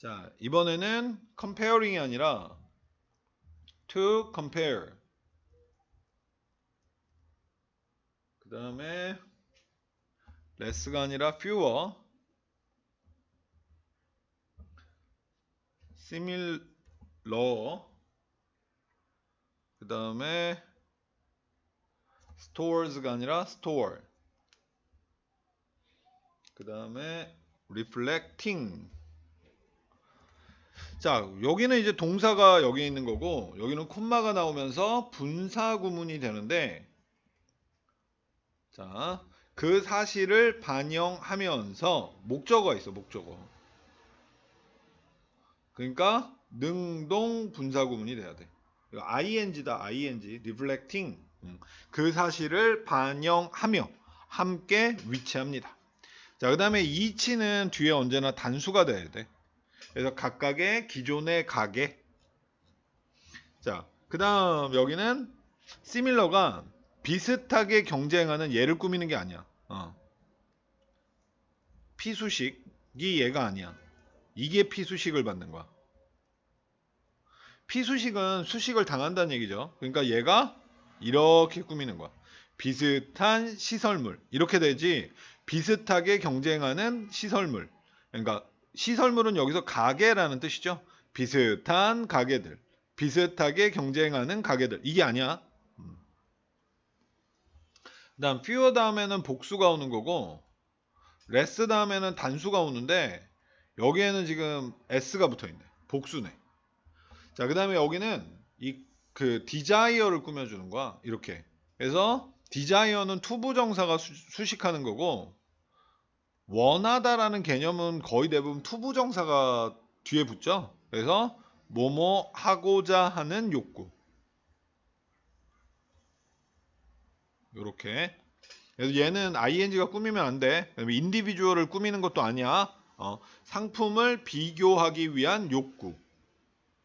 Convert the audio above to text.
자, 이번에는 comparing이 아니라 to compare. 그 다음에 less가 아니라 fewer. similar. 그 다음에 stores가 아니라 store. 그 다음에 reflecting. 자, 여기는 이제 동사가 여기 있는 거고, 여기는 콤마가 나오면서 분사 구문이 되는데, 자, 그 사실을 반영하면서 목적어가 있어, 목적어. 그러니까 능동 분사 구문이 돼야 돼. 이거 ing다, ing, reflecting. 음, 그 사실을 반영하며 함께 위치합니다. 자, 그 다음에 이치는 뒤에 언제나 단수가 돼야 돼. 그래서 각각의 기존의 가게. 자, 그 다음 여기는 similar가 비슷하게 경쟁하는 얘를 꾸미는 게 아니야. 어. 피수식이 얘가 아니야. 이게 피수식을 받는 거야. 피수식은 수식을 당한다는 얘기죠. 그러니까 얘가 이렇게 꾸미는 거야. 비슷한 시설물. 이렇게 되지. 비슷하게 경쟁하는 시설물. 그러니까 시설물은 여기서 가게라는 뜻이죠. 비슷한 가게들. 비슷하게 경쟁하는 가게들. 이게 아니야. 음. 그다음 fewer 다음에는 복수가 오는 거고 less 다음에는 단수가 오는데 여기에는 지금 s가 붙어 있네. 복수네. 자, 그다음에 여기는 이그 desire를 꾸며 주는 거야. 이렇게. 그래서 desire는 투부정사가 수, 수식하는 거고 원하다라는 개념은 거의 대부분 투부정사가 뒤에 붙죠. 그래서 뭐뭐 하고자 하는 욕구. 요렇게. 그래서 얘는 ing가 꾸미면 안 돼. 인디비주얼을 꾸미는 것도 아니야. 어, 상품을 비교하기 위한 욕구.